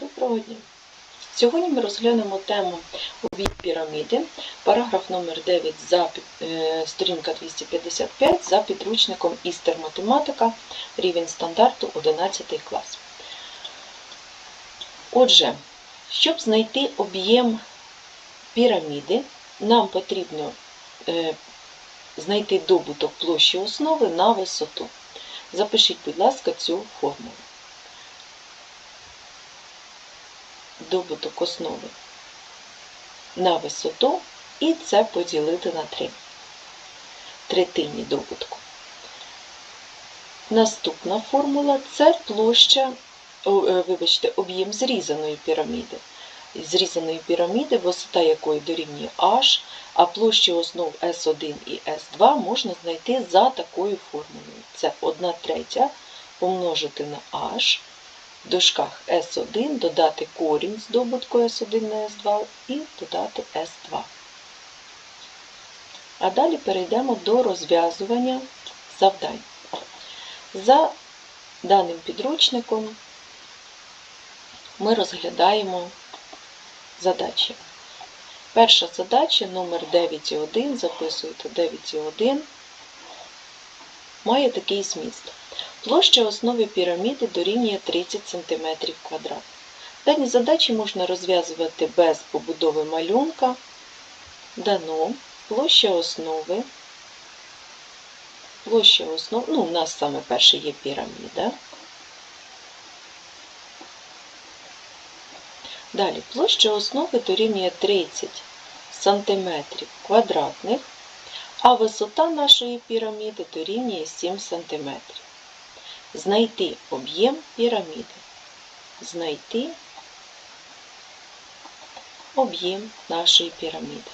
Доброго дня! Сьогодні ми розглянемо тему обід піраміди, параграф номер 9 за е, сторінка 255 за підручником Істер математика, рівень стандарту 11 клас. Отже, щоб знайти об'єм піраміди, нам потрібно е, знайти добуток площі основи на висоту. Запишіть, будь ласка, цю формулу. Добуток основи на висоту і це поділити на 3. Третині добутку. Наступна формула це площа, е, вибачте, об'єм зрізаної піраміди. Зрізаної піраміди, висота якої дорівнює h, а площі основ S1 і S2 можна знайти за такою формулою. Це 1 третя помножити на h в дужках S1 додати корінь з добутку S1 на S2 і додати S2. А далі перейдемо до розв'язування завдань. За даним підручником ми розглядаємо задачі. Перша задача номер 9,1, записуєте 9,1, має такий зміст. Площа основи піраміди дорівнює 30 см. Дані задачі можна розв'язувати без побудови малюнка. Дано площа основи. Площа основи, ну, у нас саме перше є піраміда. Далі площа основи дорівнює 30 см квадратних, а висота нашої піраміди дорівнює 7 см знайти об'єм піраміди. Знайти об'єм нашої піраміди.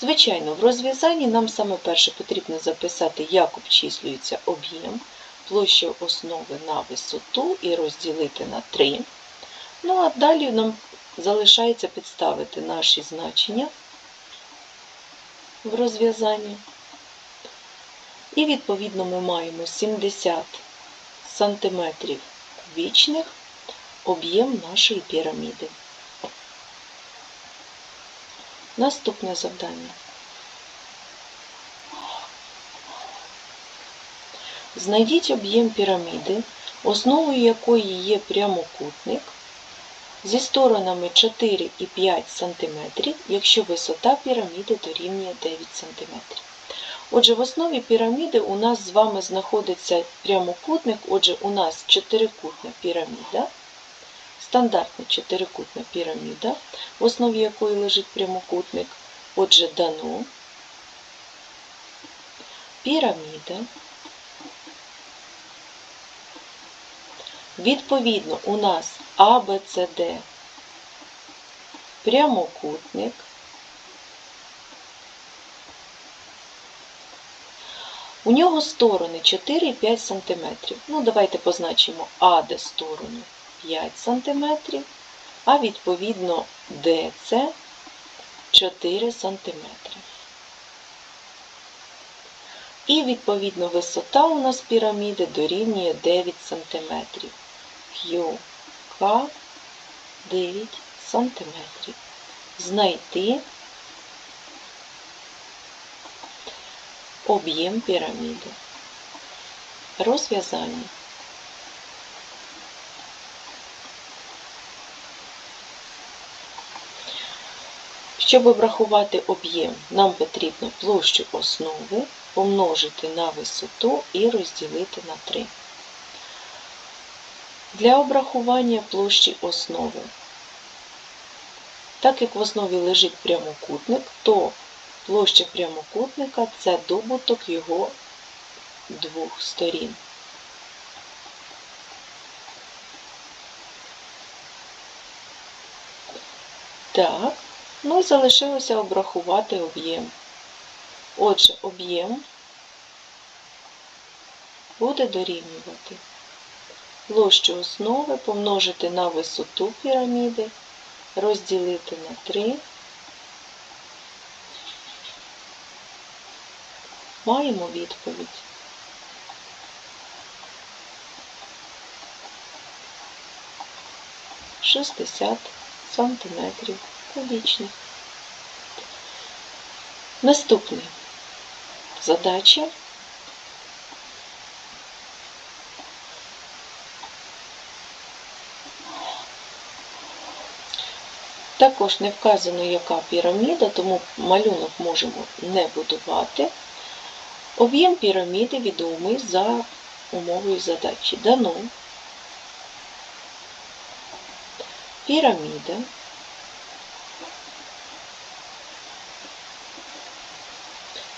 Звичайно, в розв'язанні нам саме перше потрібно записати, як обчислюється об'єм, площу основи на висоту і розділити на 3. Ну а далі нам залишається підставити наші значення в розв'язанні. І відповідно ми маємо 70 сантиметрів кубічних об'єм нашої піраміди. Наступне завдання. Знайдіть об'єм піраміди, основою якої є прямокутник зі сторонами 4 і 5 см, якщо висота піраміди дорівнює 9 см. Отже, в основі піраміди у нас з вами знаходиться прямокутник, отже, у нас чотирикутна піраміда, стандартна чотирикутна піраміда, в основі якої лежить прямокутник. Отже, дано піраміда. Відповідно, у нас ABCD прямокутник. У нього сторони 4-5 см. Ну, давайте позначимо АД сторону 5 см, а відповідно ДЦ 4 см. І відповідно висота у нас піраміди дорівнює 9 см. QK 9 см. Знайти об'єм піраміди. Розв'язання. Щоб обрахувати об'єм, нам потрібно площу основи помножити на висоту і розділити на 3. Для обрахування площі основи. Так як в основі лежить прямокутник, то Площа прямокутника це добуток його двох сторін. Так, ну і залишилося обрахувати об'єм. Отже, об'єм буде дорівнювати площу основи помножити на висоту піраміди, розділити на 3. Маємо відповідь. 60 сантиметрів кубічних. Наступна задача. Також не вказано, яка піраміда, тому малюнок можемо не будувати. Об'єм піраміди відомий за умовою задачі. Дано піраміда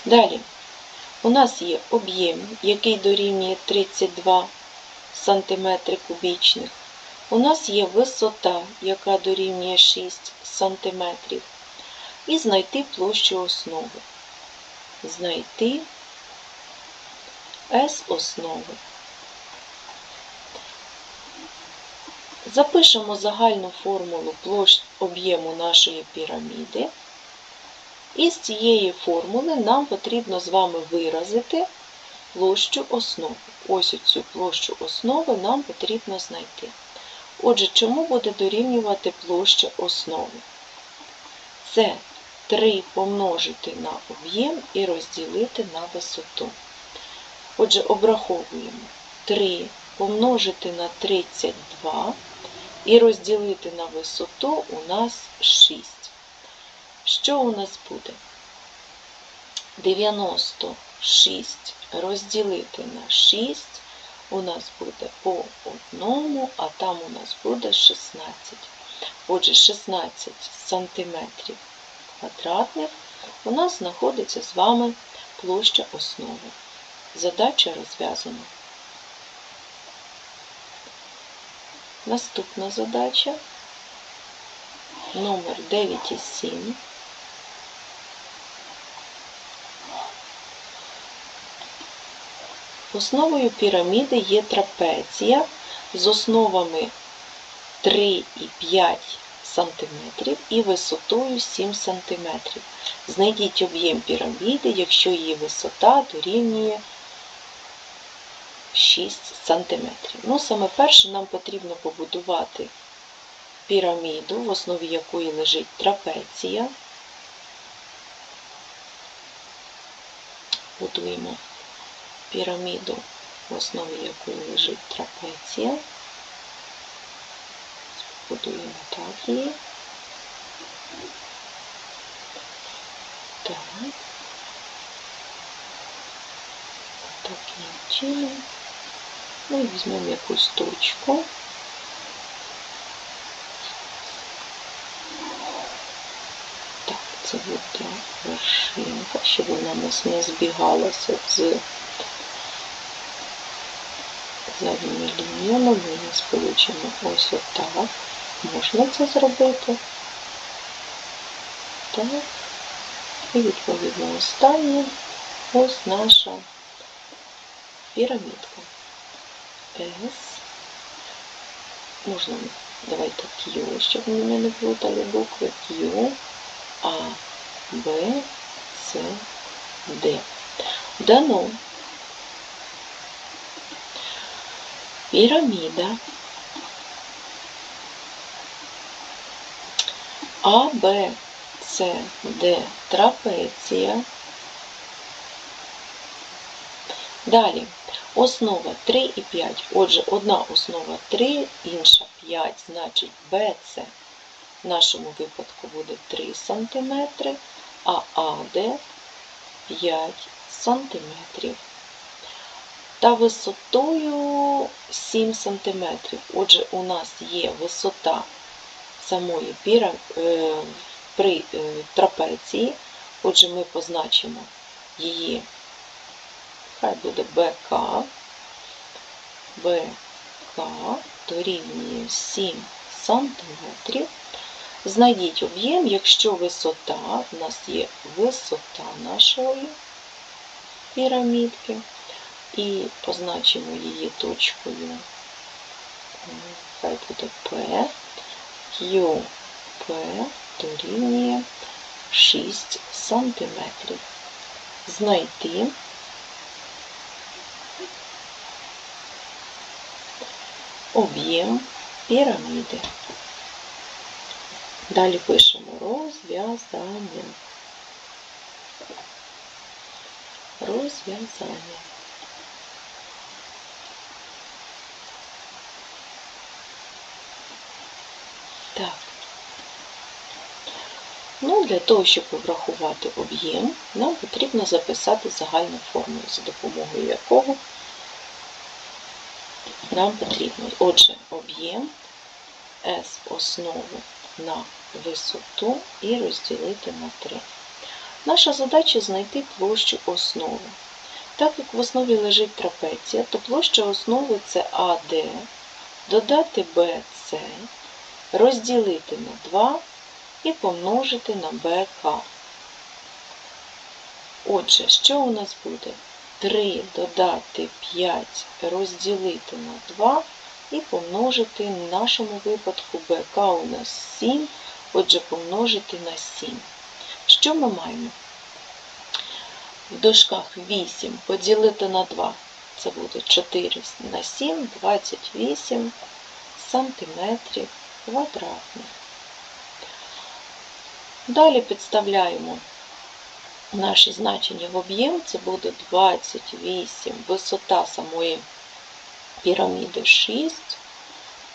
Далі у нас є об'єм, який дорівнює 32 см кубічних. У нас є висота, яка дорівнює 6 см. І знайти площу основи. Знайти S основи. Запишемо загальну формулу площ об'єму нашої піраміди. І з цієї формули нам потрібно з вами виразити площу основи. Ось цю площу основи нам потрібно знайти. Отже, чому буде дорівнювати площа основи? Це 3 помножити на об'єм і розділити на висоту. Отже, обраховуємо 3 помножити на 32 і розділити на висоту у нас 6. Що у нас буде? 96 розділити на 6 у нас буде по одному, а там у нас буде 16. Отже, 16 сантиметрів квадратних у нас знаходиться з вами площа основи. Задача розв'язана. Наступна задача номер 9,7. Основою піраміди є трапеція з основами 3 і 5 см і висотою 7 см. Знайдіть об'єм піраміди, якщо її висота дорівнює 6 см. Ну, саме перше нам потрібно побудувати піраміду, в основі якої лежить трапеція. Будуємо піраміду, в основі якої лежить трапеція. Будуємо так її. Так. Таким чином. Ну і візьмемо якусь точку. Так, це буде вершинка, щоб вона у нас не збігалася з задніми лініями. Ми її сполучимо ось отак. Можна це зробити. Так. І відповідно останнє ось наша пірамідка. S. Можна, давайте Q, щоб ми не плутали букви Q, А, Б, С, Д. Дано піраміда А, Б, С, Д, трапеція. Далі основа 3 і 5. Отже, одна основа 3, інша 5, значить BC в нашому випадку буде 3 см, а AD 5 см. Та висотою 7 см. Отже, у нас є висота самої піра е, при е, трапеції. Отже, ми позначимо її хай буде БК, БК дорівнює 7 см. Знайдіть об'єм, якщо висота, у нас є висота нашої пірамідки, і позначимо її точкою, хай буде P, QP дорівнює 6 см. Знайти об'єм піраміди. Далі пишемо розв'язання. Розв'язання. Так. Ну, для того, щоб обрахувати об'єм, нам потрібно записати загальну формулу, за допомогою якого нам потрібно. Отже, об'єм S основу на висоту і розділити на 3. Наша задача знайти площу основи. Так як в основі лежить трапеція, то площа основи це АД, додати BC, розділити на 2 і помножити на БК. Отже, що у нас буде? 3 додати 5 розділити на 2 і помножити в нашому випадку БК у нас 7, отже, помножити на 7. Що ми маємо? В дошках 8 поділити на 2. Це буде 4 на 7, 28 сантиметрів квадратних. Далі підставляємо наші значення в об'єм. Це буде 28, висота самої піраміди 6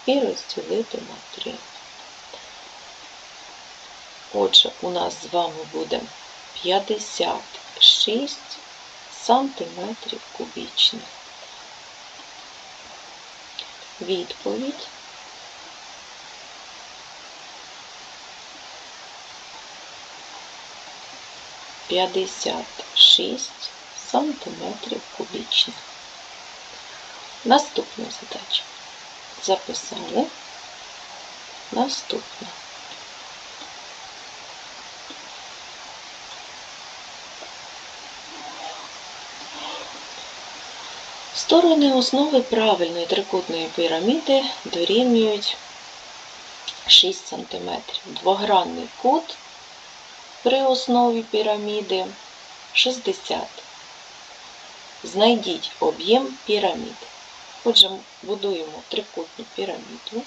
і розділити на 3. Отже, у нас з вами буде 56 сантиметрів кубічних. Відповідь. П'ятдесят шість сантиметрів кубічних. Наступна задача. Записали. Наступна. Сторони основи правильної трикутної піраміди дорівнюють 6 см. Двогранний кут при основі піраміди 60. Знайдіть об'єм піраміди. Отже, будуємо трикутну піраміду.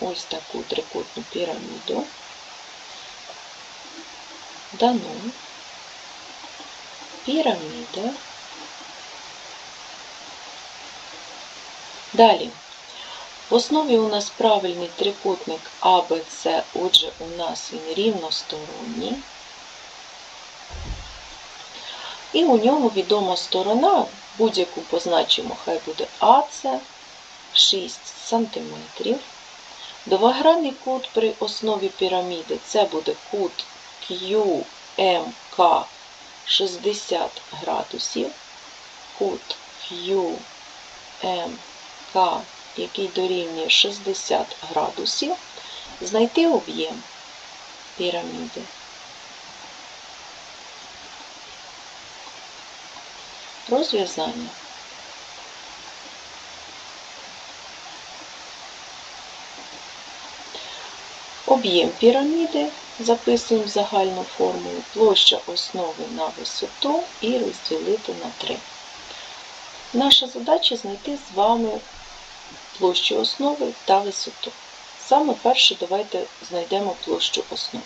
Ось таку трикутну піраміду. Дано. Піраміда. Далі. В основі у нас правильний трикутник АБЦ, отже, у нас він рівносторонній. І у нього відома сторона, будь-яку позначимо, хай буде АЦ 6 см. Двогранний кут при основі піраміди це буде кут QMK 60 градусів. Кут QMK, який дорівнює 60 градусів, знайти об'єм піраміди. Розв'язання. Об'єм піраміди записуємо в загальну формулу, площа основи на висоту і розділити на 3. Наша задача знайти з вами площу основи та висоту. Саме перше давайте знайдемо площу основи.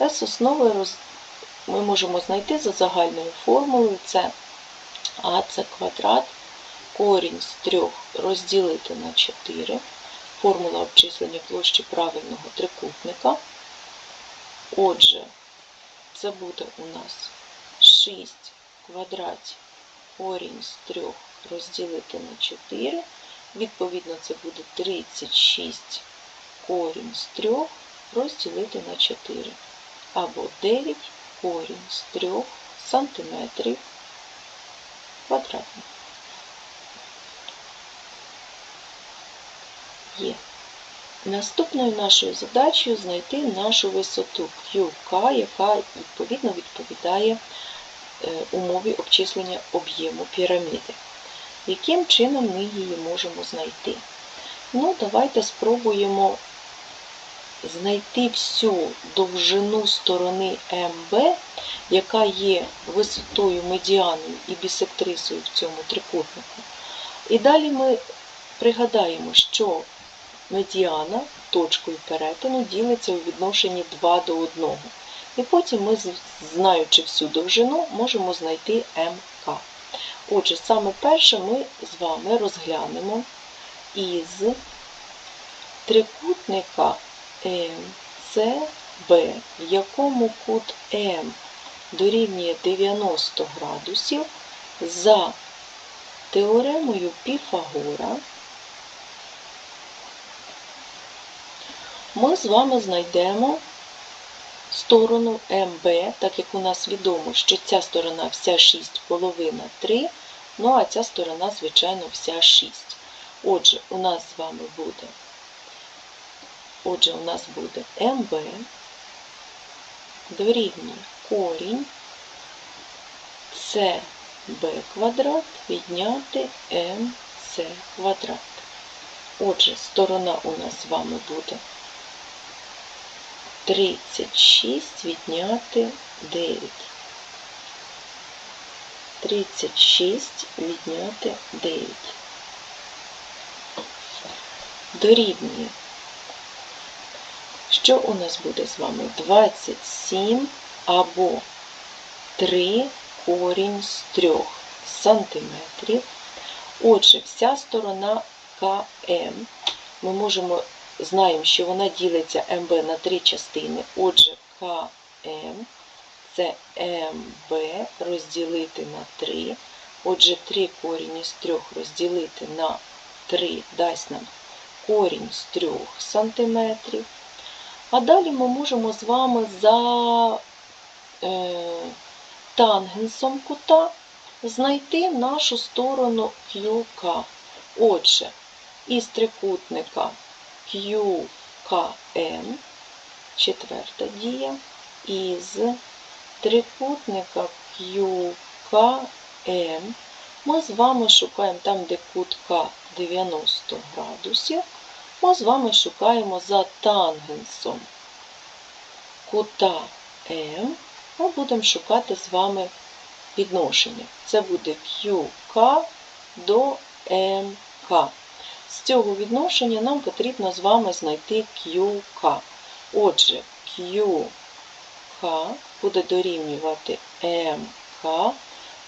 С основи роз... ми можемо знайти за загальною формулою, це АЦ квадрат, корінь з 3 розділити на 4, формула обчислення площі правильного трикутника. Отже, це буде у нас 6 квадратів корінь з 3 розділити на 4. Відповідно, це буде 36 корінь з 3 розділити на 4. Або 9 корінь з 3 сантиметрів квадратних. Є. Наступною нашою задачею знайти нашу висоту QK, яка відповідно відповідає е, умові обчислення об'єму піраміди. Яким чином ми її можемо знайти? Ну, давайте спробуємо знайти всю довжину сторони МБ, яка є висотою медіаною і бісектрисою в цьому трикутнику. І далі ми пригадаємо, що медіана точкою перетину ділиться у відношенні 2 до 1. І потім ми, знаючи всю довжину, можемо знайти МК. Отже, саме перше ми з вами розглянемо із трикутника МЦБ, в якому кут М дорівнює 90 градусів за теоремою Піфагора. Ми з вами знайдемо сторону МБ, так як у нас відомо, що ця сторона вся 6, половина 3, ну а ця сторона, звичайно, вся 6. Отже, у нас з вами буде, отже, у нас буде МБ дорівнює корінь СБ квадрат відняти МС квадрат. Отже, сторона у нас з вами буде 36 відняти 9. 36 відняти 9. Дорівнює. Що у нас буде з вами? 27 або 3 корінь з 3 сантиметрів. Отже, вся сторона КМ ми можемо знаємо, що вона ділиться МБ на три частини. Отже, КМ це МБ розділити на 3. Отже, 3 корінь із 3 розділити на 3 дасть нам корінь з 3 см. А далі ми можемо з вами за е, тангенсом кута знайти нашу сторону QK. Отже, із трикутника QKM, четверта дія, із трикутника QKM ми з вами шукаємо там, де кут К 90 градусів, ми з вами шукаємо за тангенсом кута М, ми будемо шукати з вами відношення. Це буде QK до МК. З цього відношення нам потрібно з вами знайти QK. Отже, QK буде дорівнювати МК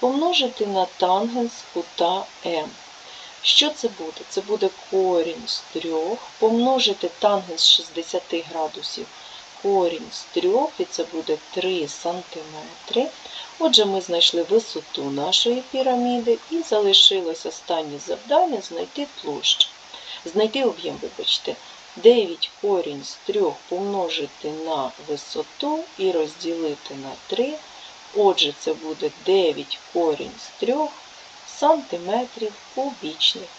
помножити на тангенс кута М. Що це буде? Це буде корінь з 3 помножити тангенс 60 градусів корінь з 3, і це буде 3 см. Отже, ми знайшли висоту нашої піраміди і залишилось останнє завдання знайти площу. Знайти об'єм, вибачте, 9 корінь з 3 помножити на висоту і розділити на 3. Отже, це буде 9 корінь з 3 сантиметрів кубічних.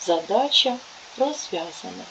Задача розв'язана.